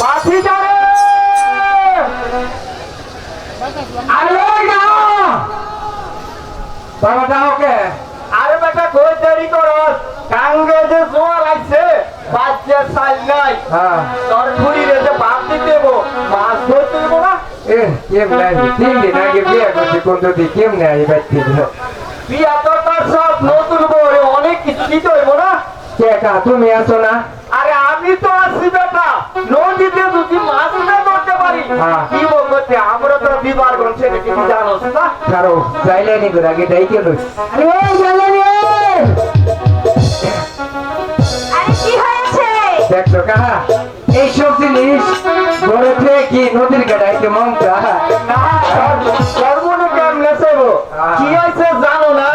পাখি যাবে। আরে না বাবা যাও কে আরে বেটা কই দেরি করস কাঙ্গে যে জোয়ার আইছে বাচ্চা সাইল নাই। হ্যাঁ। তোর খুঁড়ি রে যে ভাত দিতে দেবো মাছ ধরতে দেবো না? এ কেমনে আসি তিন দিন আগে বিয়ে করছি কোন যদি কেমনে আসি বাচ্চি? বিয়া তো তোর সব নতুন অনেক কিছু দিতে হইব না? কে কা তুমি আছো না? আরে আমি তো আছি কি বলব যে আমরা তো বিবার করছে কি জানোস না কারও যাইলে নি করে আগে ডাইকে লই আরে ওই যাইলে আরে কি হয়েছে? দেখছ কাহা এইসব জিনিস বড় থেকে কি নদীর গাড়াইতে মন না সর্বনে কেমনে সেবো হ্যাঁ। কি হয়েছে জানো না?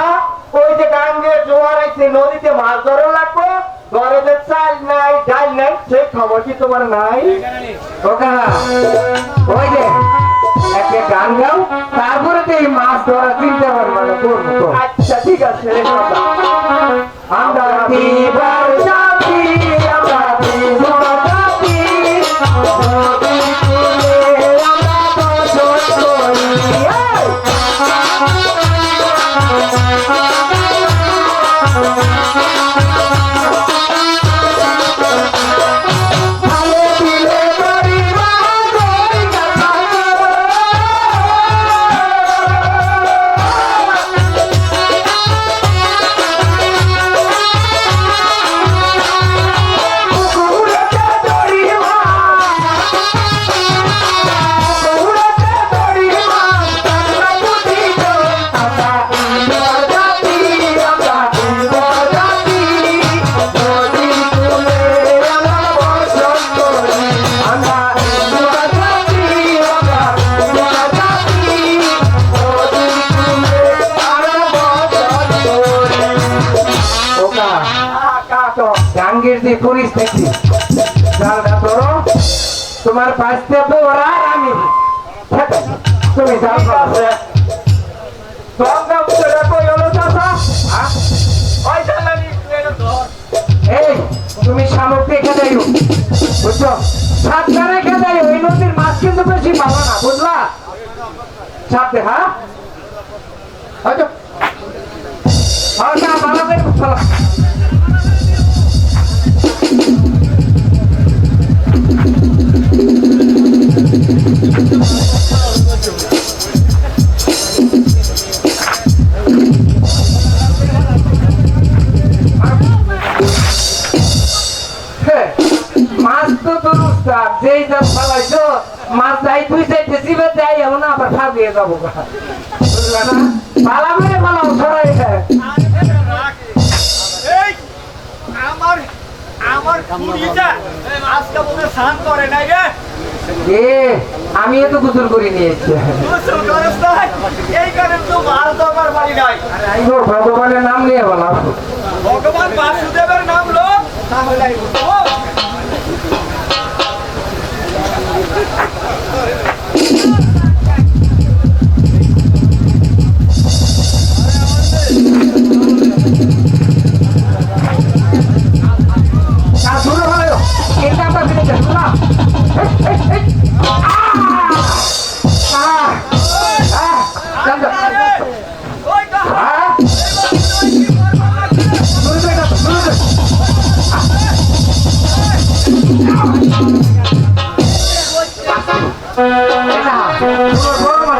ওই যে গাঙ্গে জোয়ার আইছে নদীতে মাছ ধরা। খবর কি তোমার নাই। ওই যে একটা গান গাও তারপরে তো এই মাছ ধরা চিন্তা করব। আচ্ছা ঠিক আছে। আমরা যে পরিস্থিতি জালটা তোমার পাঁচতে পোড়া আমি। তুমি জাল কই হলো চাচা। ওই তুমি রেখে বুঝছ? সাতটা রেখে দেয় ওই নদীর মাছ কিন্তু বেশি পাবো না, বুঝলা? সাথে হ্যাঁ? ভালো যেই যা ফালাইছো মাছ যাই তুই চাইতে জিবে যাই এমন না আবার ফাঁপিয়ে যাব বুঝলা না? পালা মেরে পালাও সরাই আমার আমার কুড়িটা আজকে মনে স্নান করে নাই রে। এ আমি এত গুজুর করে নিয়েছি। গোসল এই কারণে তো পারি নাই। ভগবানের নাম নিয়ে বলাম ভগবান বাসুদেবের নাম লো তাহলে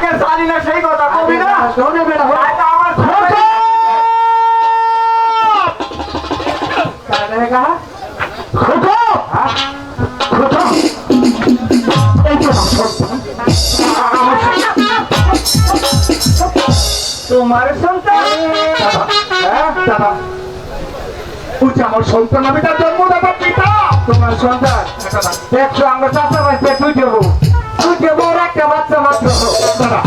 আগে জানি না সেই কথা কবি না? শোনে বেটা আমার! হ্যাঁ? তোমার সন্তান। দাদা, হ্যাঁ, আমার সন্তান আমি তার জন্মদাতা পিতা। তোমার সন্তান। দেখছ আমরা চাষা ভাই পেট দেবো দেবো ওর একটা বাচ্চা মাত্র। দাদা!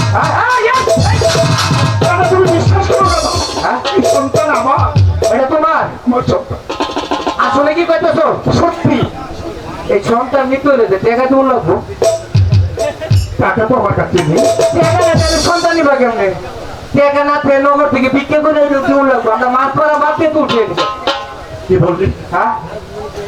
দাদা, তুমি বিশ্বাস করো দাদা। হ্যাঁ? সন্তান আমার। এটা তোমার? আসলে কি কইতেছো? সত্যি। এই সন্তান মৃত্যু হলে যে টাকা দিব লাগবো টাকা তো আমার কাছে নেই। টাকা না তাহলে সন্তান নিবা কেমনে? টাকা না পেয়ে নগর থেকে বিক্রি করে লাগবো আমরা মাছ করা বাদ দিয়ে তো কি বললি? হ্যাঁ?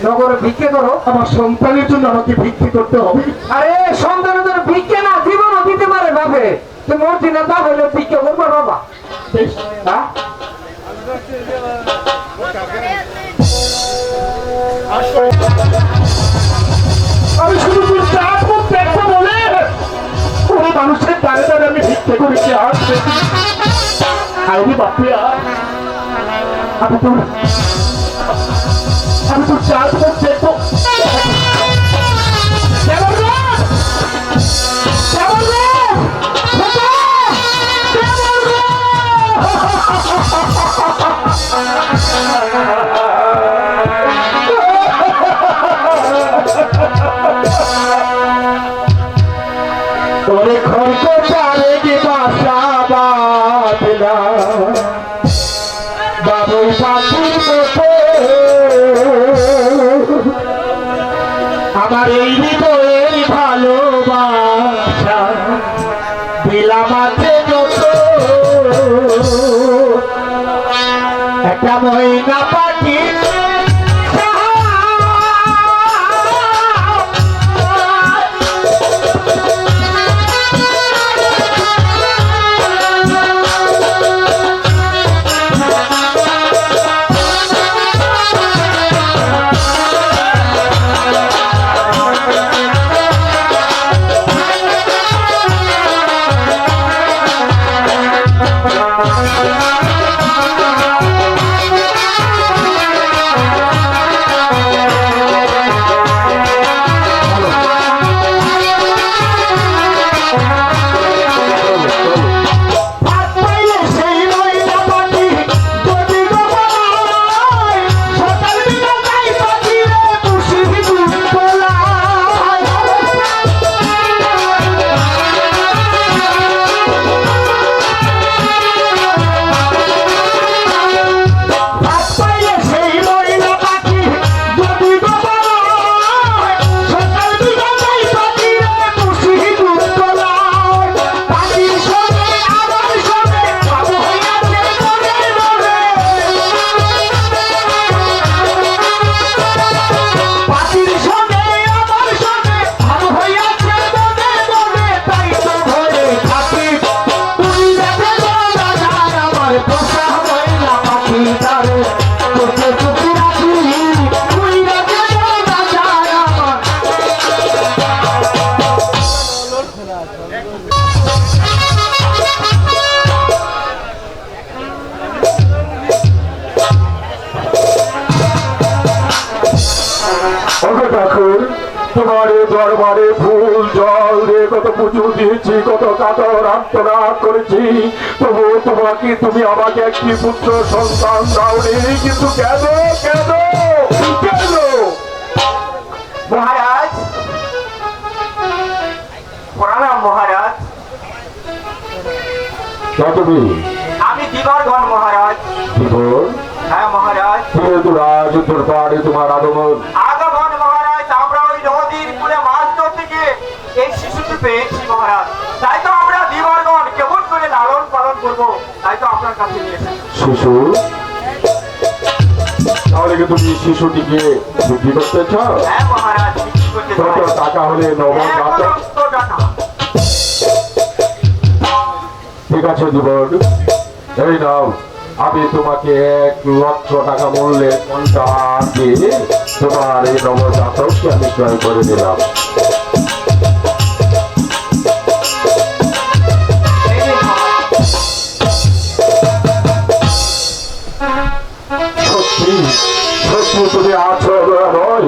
নগরে ভিক্ষে করো। আমার সন্তানের জন্য আমাকে ভিক্ষি করতে হবে। আরে, সন্তানের জন্য ভিক্ষে না, জীবনও দিতে পারে ভাবে তুমি মরছি না তা হলে ভিক্ষে করব বাবা। আমি শুধু দেখব বলে। কোনো মানুষের দাঁড়ে দাঁড়ে আমি ভিক্ষে করেছি আর আমি তোর আমি তোর চাপ মুখ দেখব কেমন রে? কেমন রে? খোকা! কেমন রে? তোরে একটা মহিনা পাখি দরবারে ফুল জল দিয়ে কত পুজো দিয়েছি কত কাতর আত্মনাদ করেছি। তবু তোমাকে তুমি আমাকে একটি পুত্র সন্তান দাওনি। কিন্তু কেন কেন কেন? মহারাজ প্রণাম মহারাজ। আমি দিবারগণ মহারাজ। হ্যাঁ মহারাজ। রাজ দরবারে তোমার আগমন। পেয়েছি মহারাজ। তাই তো আমরা দিবারগণ কেমন করে লালন পালন করব তাই তো আপনার কাছে নিয়ে শিশু তাহলে কি তুমি শিশুটিকে বিক্রি করতে চাও? হ্যাঁ মহারাজ বিক্রি করতে কত টাকা হলে টাকা। ঠিক আছে জীবন এই নাও আমি তোমাকে এক লক্ষ টাকা কোনটা দিয়ে তোমার এই নবজাতককে আমি ক্রয় করে দিলাম।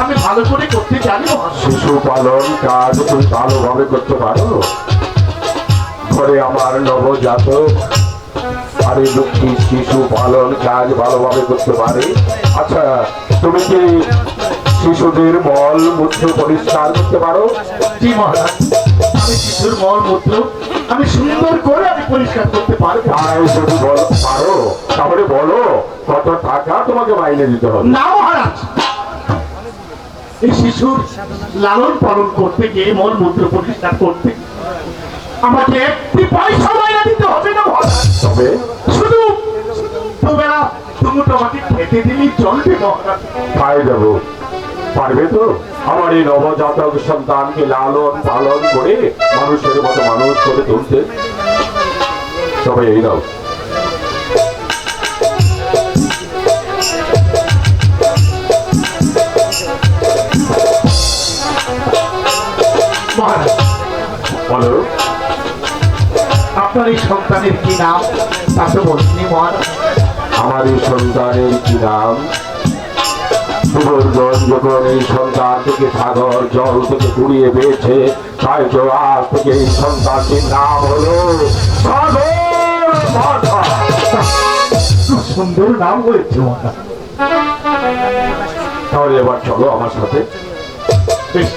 আমি ভালো করে করতে জানি শিশু পালন কাজ তুমি ভালোভাবে করতে পারো। ঘরে আমার নবজাতক আর লক্ষ্মী শিশু পালন কাজ ভালোভাবে করতে পারে। আচ্ছা তুমি কি শিশুদের মল মূত্র পরিষ্কার করতে পারো? জি মহারাজ আমি শিশুর মল মূত্র আমি সুন্দর করে আমি পরিষ্কার করতে পারব। তাই যদি বল- পারো তাহলে বলো কত টাকা তোমাকে মাইনে দিতে হবে? না মহারাজ এই শিশুর লালন পালন করতে গিয়ে মল মূত্র পরিষ্কার করতে। আমাকে একটি পয়সা মাইনা দিতে হবে না তবে? শুধু দুবেলা দুমুটো আমাকে খেতে দিলেই চলবে খাই দেবো পারবে তো? আমার এই নবজাতক সন্তানকে লালন পালন করে মানুষের মতো মানুষ করে তুলতে। তবে এই নাও। বলো। আপনার এই সন্তানের কি নাম? তা তো বলিনি মহারাজ আমার এই সন্তানের কি নাম? সুবর্ধন যখন এই সন্তান থেকে সাগর জল থেকে কুড়িয়ে পেয়েছে তাই তো আজ থেকে এই সন্তানটির নাম হলো সাগর সুন্দর নাম হয়েছে তাহলে এবার চলো আমার সাথে। বেশ।